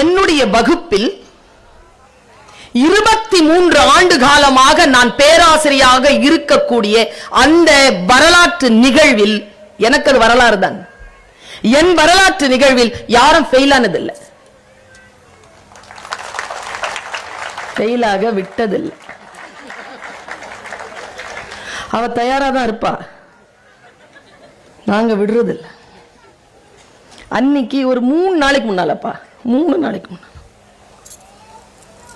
என்னுடைய வகுப்பில் இருபத்தி மூன்று ஆண்டு காலமாக நான் பேராசிரியாக இருக்கக்கூடிய அந்த வரலாற்று நிகழ்வில் எனக்கு அது வரலாறு தான். என் வரலாற்று நிகழ்வில் யாரும் ஃபெயில் ஆனதில்லை. ஃபெயிலாக விட்டதில்லை. அவ தயாரா தான் இருப்பா. நாங்க விடுறதில்லை. அன்னைக்கு ஒரு மூணு நாளைக்கு முன்னாலப்பா. மூணு நாளைக்கு முன்னாடி.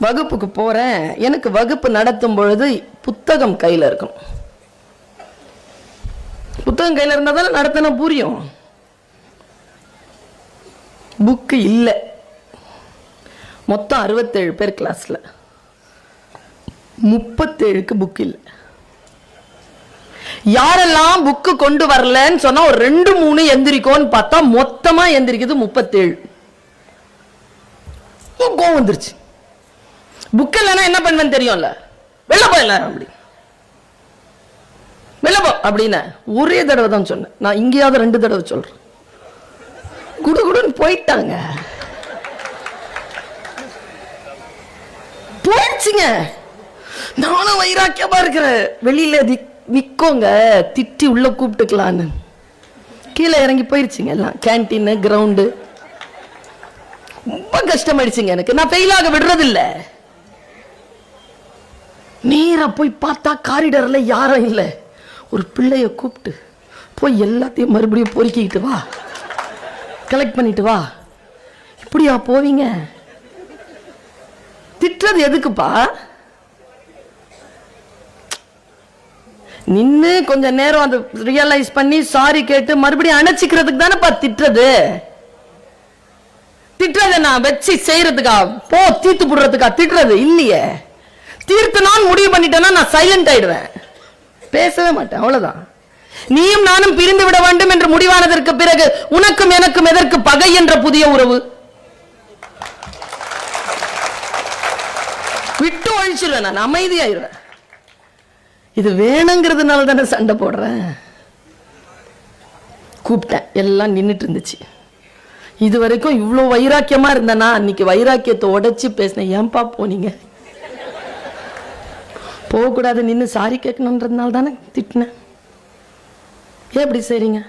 வகுப்புக்கு போகிறேன் எனக்கு வகுப்பு நடத்தும் பொழுது புத்தகம் கையில் இருக்கணும். புத்தகம் கையில் இருந்தால் தானே நடத்தினா புரியும். புக்கு இல்லை. மொத்தம் அறுபத்தேழு பேர் கிளாஸில் முப்பத்தேழுக்கு புக் இல்லை. யாரெல்லாம் புக்கு கொண்டு வரலன்னு சொன்னால் ஒரு ரெண்டு மூணு எந்திரிக்கோன்னு பார்த்தா மொத்தமாக எந்திரிக்குது முப்பத்தேழு. கோவம் வந்துருச்சு. புக் இல்லைன்னா என்ன பண்ணுவேன்னு தெரியும்ல? வெளில போயிடலாம் அப்படி. வெளில போ அப்படின்னு ஒரே தடவை தான் சொன்னேன். நான் இங்கேயாவது ரெண்டு தடவை சொல்றேன். குடு குடுன்னு போயிட்டாங்க. போயிடுச்சுங்க. நானும் வைராக்கியமா இருக்கிறேன். வெளியில தி- நிக்கோங்க. திட்டி உள்ள கூப்பிட்டுக்கலான்னு. கீழே இறங்கி போயிருச்சுங்க எல்லாம். கேன்டீன் கிரவுண்டு ரொம்ப கஷ்டமாயிடுச்சுங்க எனக்கு. நான் ஃபெயிலாக விடுறதில்ல. நேரா போய் பார்த்தா காரிடர்ல யாரும் இல்லை. ஒரு பிள்ளைய கூப்பிட்டு போய் எல்லாத்தையும் மறுபடியும் பொறுக்கிக்கிட்டு வா. கலெக்ட் பண்ணிட்டு வா. இப்படியா போவீங்க? திட்டுறது எதுக்குப்பா? நின்று கொஞ்சம் நேரம் அதை ரியலைஸ் பண்ணி சாரி கேட்டு மறுபடியும் அணைச்சிக்கிறதுக்கு தானேப்பா திட்டுறது? திட்டுறதை நான் வச்சு செய்யறதுக்கா? போ தீர்த்து போடுறதுக்கா? திட்டுறது இல்லையே. தீர்த்து நான் முடிவு பண்ணிட்டேன்னா நான் சைலண்ட் ஆயிடுவேன். பேசவே மாட்டேன் அவ்வளவுதான். நீயும் நானும் பிரிந்து விட வேண்டும் என்று முடிவானதற்கு பிறகு உனக்கும் எனக்கும் எதற்கு பகை என்ற புதிய உறவு? விட்டு ஒழிச்சிருவேன் நான் அமைதியாயிருவேன். இது வேணுங்கிறதுனால தானே சண்டை போடுறேன். கூப்பிட்டேன் எல்லாம் நின்றுட்டு இருந்துச்சு. இது வரைக்கும் இவ்வளோ வைராக்கியமாக இருந்தேனா அன்னைக்கு வைராக்கியத்தை உடச்சி பேசினேன் ஏன்பா போனீங்க? போகக்கூடாது நின்று சாரி கேட்கணுன்றதுனால தானே திட்டினேன். ஏன் இப்படி செய்றீங்க?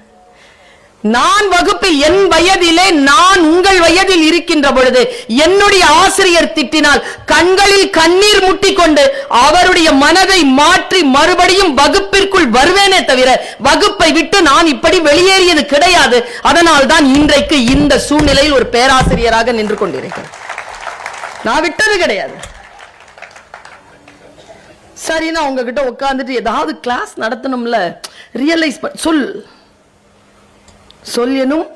நான் வகுப்பில் என் வயதிலே நான் உங்கள் வயதில் இருக்கின்ற பொழுது என்னுடைய ஆசிரியர் திட்டினால் கண்களில் கண்ணீர் முட்டிக்கொண்டு அவருடைய மனதை மாற்றி மறுபடியும் வகுப்பிற்குள் வருவேனே தவிர வகுப்பை விட்டு நான் இப்படி வெளியேறியது கிடையாது. அதனால் தான் இன்றைக்கு இந்த சூழ்நிலையில் ஒரு பேராசிரியராக நின்று கொண்டிருக்கிறேன். நான் விட்டது கிடையாது. சரி நான் உங்ககிட்ட உட்காந்துட்டு ஏதாவது கிளாஸ் நடத்தணும்ல. ரியலைஸ் சொல். சொல் எனும்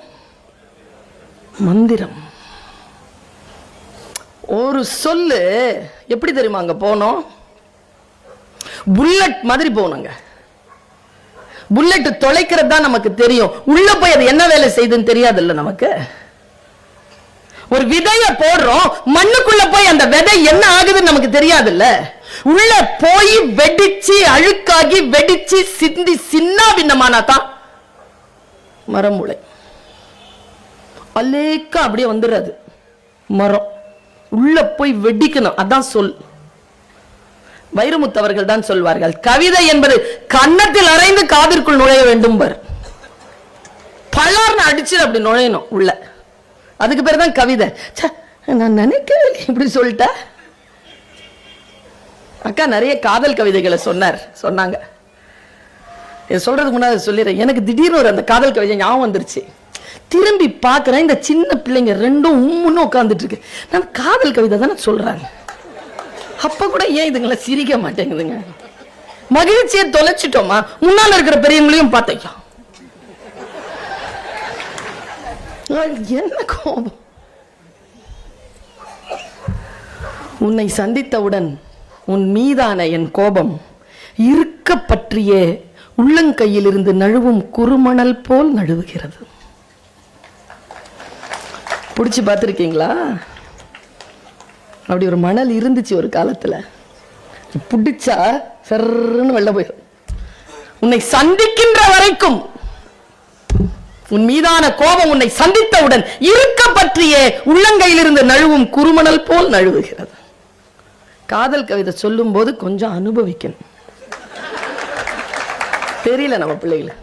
மந்திரம். ஒரு சொல்லு எப்படி தெரியுமா அங்க போனோம்? புல்லட் மாதிரி போனோங்க. புல்லட் தொலைக்கிறது தான் நமக்கு தெரியும். உள்ள போய் அது என்ன வேலை செய்யுதுன்னு தெரியாதுல்ல நமக்கு? ஒரு விதைய போடுறோம் மண்ணுக்குள்ள போய் அந்த விதை என்ன ஆகுதுன்னு நமக்கு தெரியாதுல்ல? உள்ள போய் வெடிச்சு அழுக்காகி வெடிச்சு சிந்தி சின்ன பின்னமானா தான் மரமுளை. அலேக்கா அப்படியே வந்துடுறது. மரம். உள்ள போய் வெடிக்கணும். அதான் சொல். வைரமுத்தவர்கள் தான் சொல்வார்கள். கவிதை என்பது கன்னத்தில் அரைந்து காதிற்குள் நுழைய வேண்டும் பர். பலார்னு அடிச்சு அப்படி நுழையணும் உள்ள. அதுக்கு பேர் தான் கவிதை. நான் நினைக்கவே இப்படி சொல்லிட்ட. அக்கா நிறைய காதல் கவிதைகளை சொன்னார். சொன்னாங்க. இது சொல்றதுக்கு முன்னாடி சொல்லிடுறேன். எனக்கு திடீர்னு ஒரு அந்த காதல் கவிதை ஞாபகம் வந்துருச்சு. திரும்பி பார்க்குறேன் இந்த சின்ன பிள்ளைங்க ரெண்டும் உம்முன்னு உட்காந்துட்டு இருக்கு. நான் காதல் கவிதை தானே சொல்கிறாங்க அப்போ கூட ஏன் இதுங்களை சிரிக்க மாட்டேங்குதுங்க? மகிழ்ச்சியை தொலைச்சிட்டோமா? முன்னால் இருக்கிற பெரியவங்களையும் பார்த்தேன் என்ன கோபம்? உன்னை சந்தித்தவுடன் உன் மீதான என் கோபம் இருக்க பற்றியே உள்ளங்கையிலிருந்து நழுவும் குறுமணல் போல் நழுவுகிறது. பிடிச்சி பார்த்துருக்கீங்களா? அப்படி ஒரு மணல் இருந்துச்சு ஒரு காலத்தில். பிடிச்சா சர்ன்னு வெளில போயிடும் உன்னை சந்திக்கின்ற வரைக்கும் உன் மீதான கோபம் உன்னை சந்தித்தவுடன் இருக்க பற்றிய உள்ளங்கையிலிருந்து நழுவும் குறுமணல் போல் நழுவுகிறது. காதல் கவிதை சொல்லும் போது கொஞ்சம் அனுபவிக்கணும். தெரியல நம்ம பிள்ளைகளை.